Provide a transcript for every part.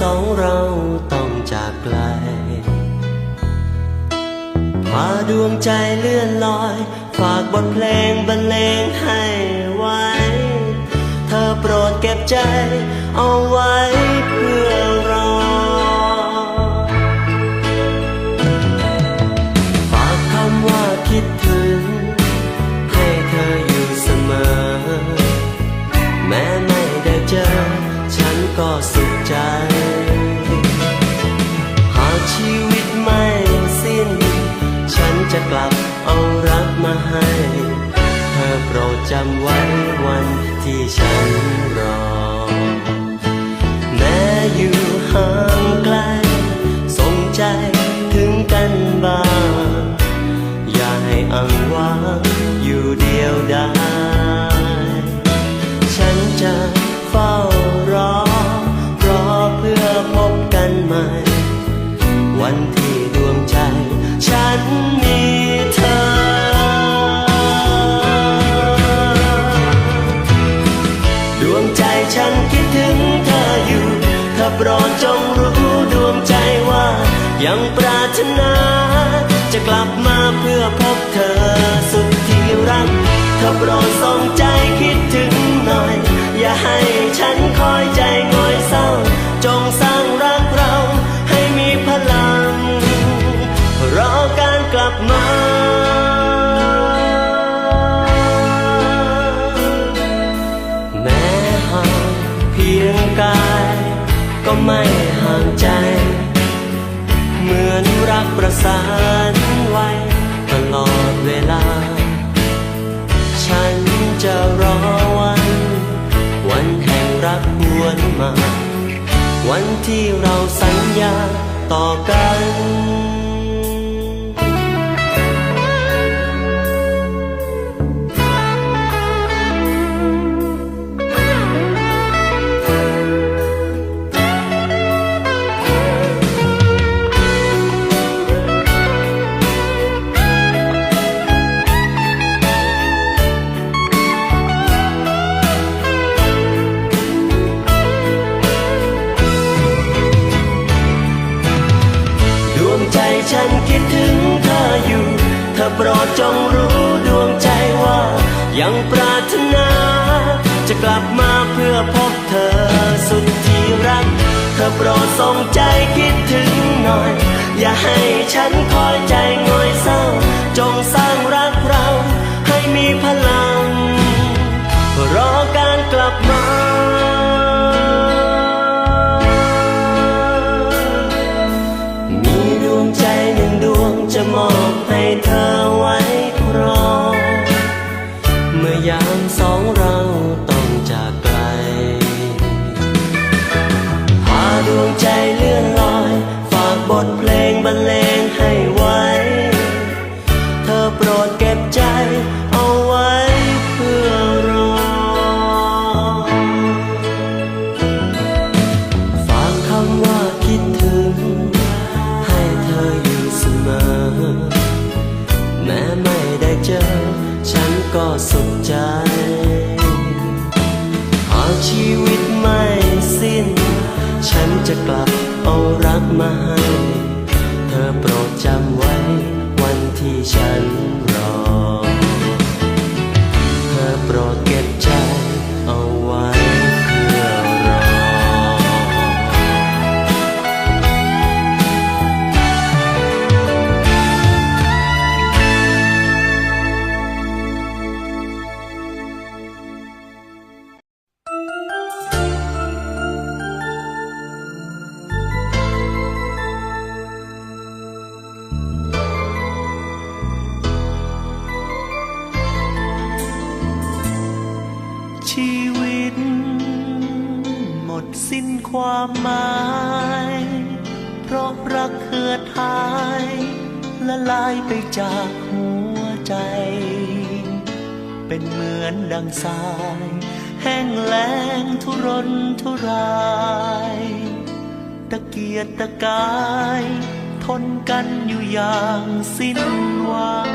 สองเราต้องจากไกล พาดวงใจเลื่อนลอย ฝากบทเพลงบรรเลงให้ไว้ เธอโปรดเก็บใจเอาไว้เพื่อ ปรดจงรู้ดวงใจว่า ยังปรารถนา จะกลับมาเพื่อพบเธอสุดที่รักเธอโปรดทรงใจ ประสานไว้ตลอดเวลา ฉันจะรอวัน วันแห่งรักหวนมา วันที่เราสัญญาต่อกัน ฉันคิดถึงเธออยู่ เธอโปรดจงรู้ดวงใจว่า ยังปรารถนา จะกลับมาเพื่อพบเธอสุดที่รัก เธอโปรดทรงใจคิดถึงหน่อย อย่าให้ฉันคอยใจงอยเศร้า จงสร้างรักเราให้มีพลัง รอการกลับมา สาย แห้งแล้งทุรนทุราย ตะเกียกตะกาย ทนกันอยู่อย่างสิ้นหวัง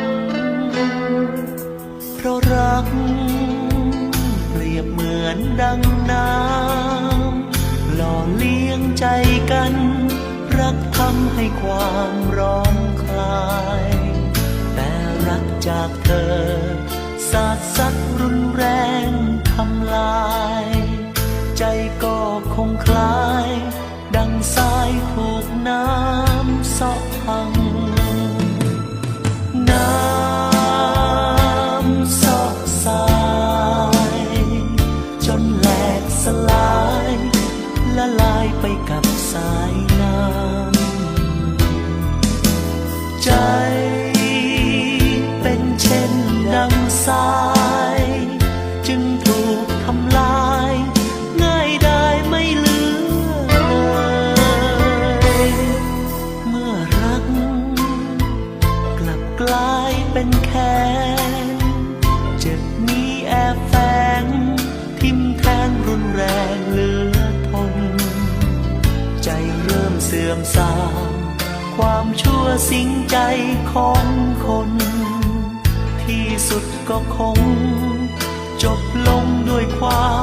เพราะรัก เปรียบเหมือนดังน้ำหล่อเลี้ยงใจกัน รักทำให้ความร้อนคลาย แต่รักจากเธอ สาดซัด รุนแรงทำลาย ใจก็คงคลาย ดังทรายถูกน้ำสาะพัง น้ำสาะสาย จนแหลกสลาย ละลายไปกับสายน้ำใจ ก็คง จบลงด้วยความ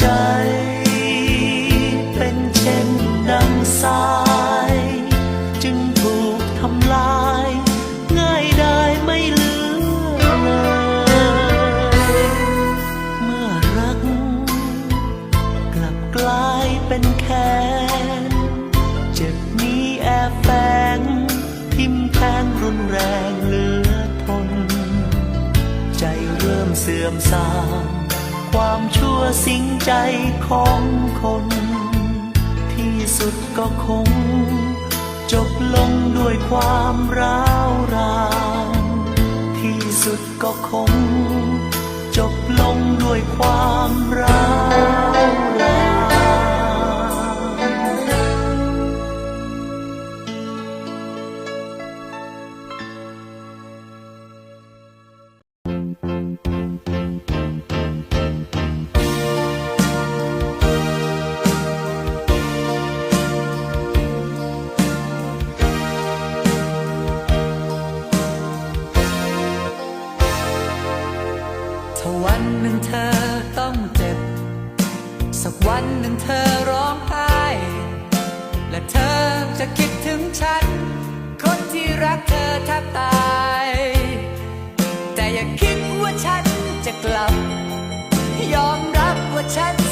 ใจ เป็นเช่นดังทราย จึงถูกทำลาย ง่ายได้ไม่เหลือเลย เมื่อรัก กลับกลายเป็นแค้นเจ็บนี้แอบแฝงทิมแทงรุนแรงเหลือทน ใจเริ่มเสื่อมทรามความชั่วสิง ใจของคน ที่สุดก็คง จบลงด้วยความร้าวรานที่สุดก็คง จบลงด้วยความร้าว กลับ ยอมรับว่าฉัน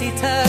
identiteit.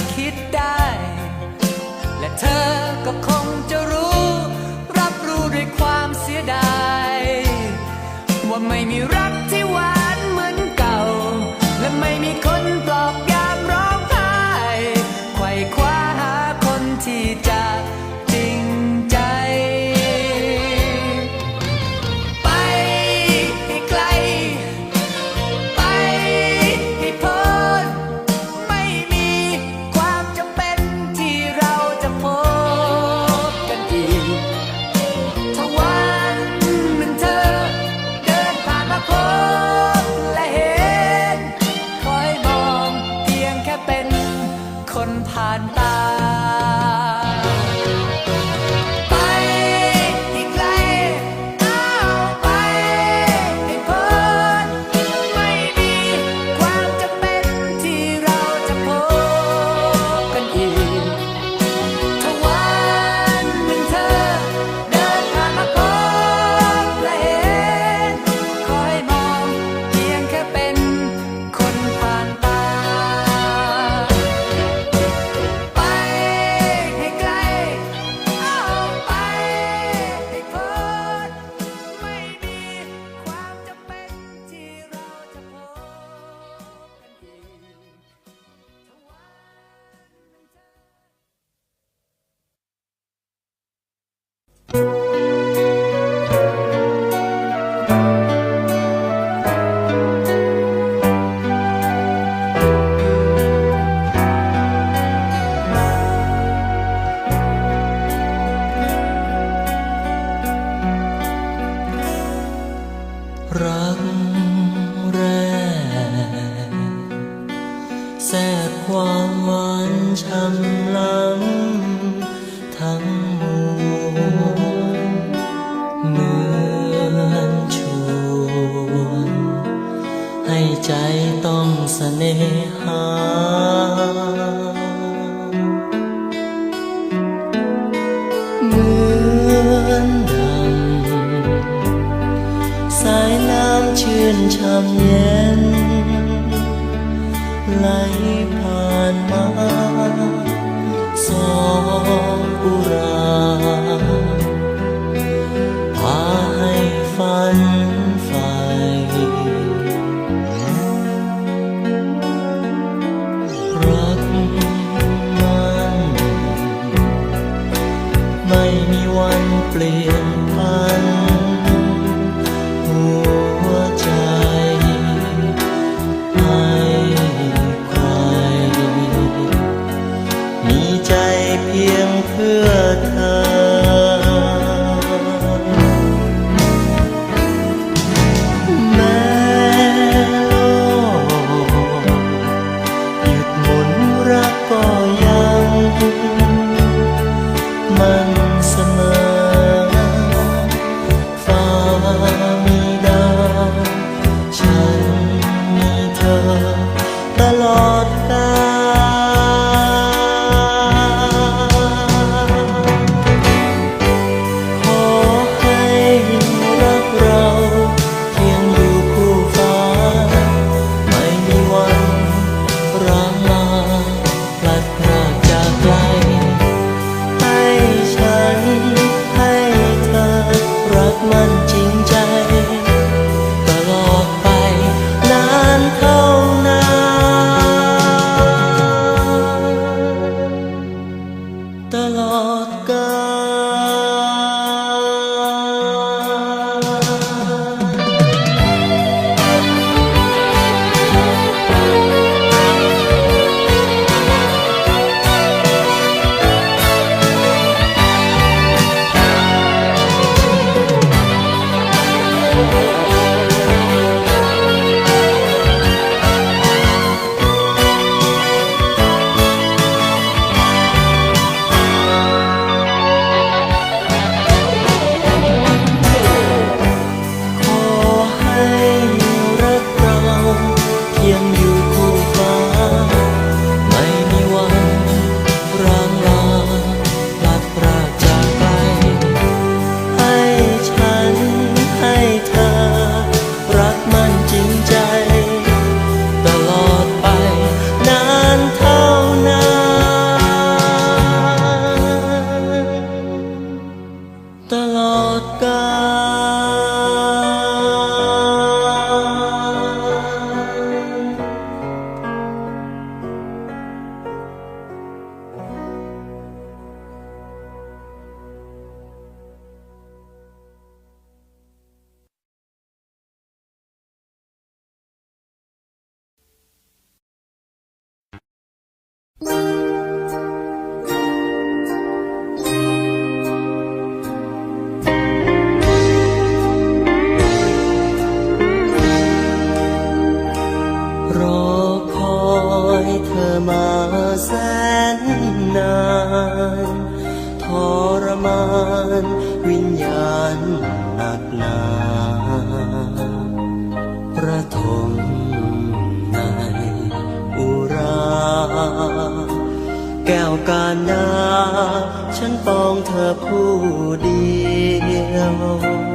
ใจต้องเสน่หา เหมือนดัง สายน้ำชื่นช่ำเย็น ไหลผ่านมา สองอุรา God. รมาน วิญญาณหนักหนาประทมในอุรา แก้วการนา ฉันปองเธอผู้เดียว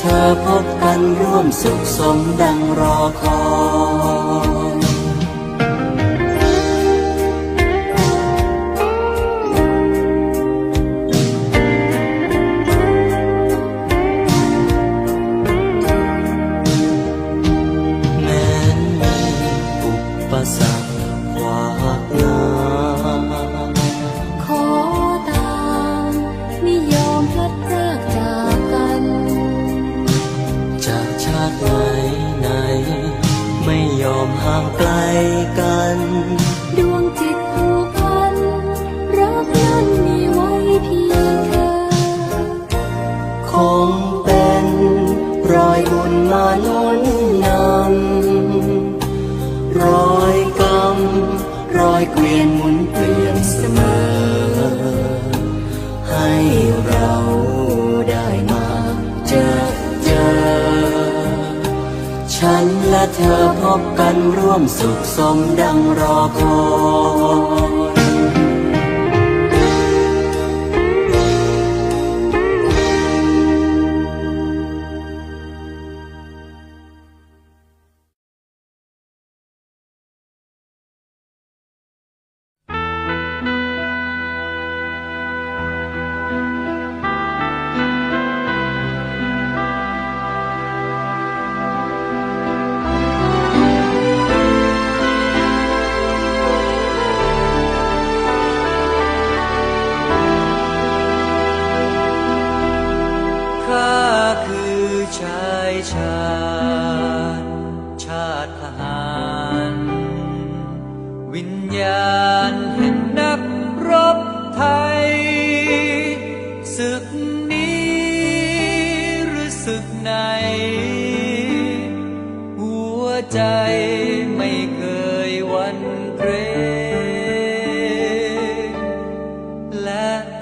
เธอพบกันร่วมสุขสมดังรอคอย อยเกวียนหมุนเปลี่ยนเสมอ ให้เราได้มาเจอเจอ ฉันและเธอพบกันร่วมสุขสมดังรอคอย Let.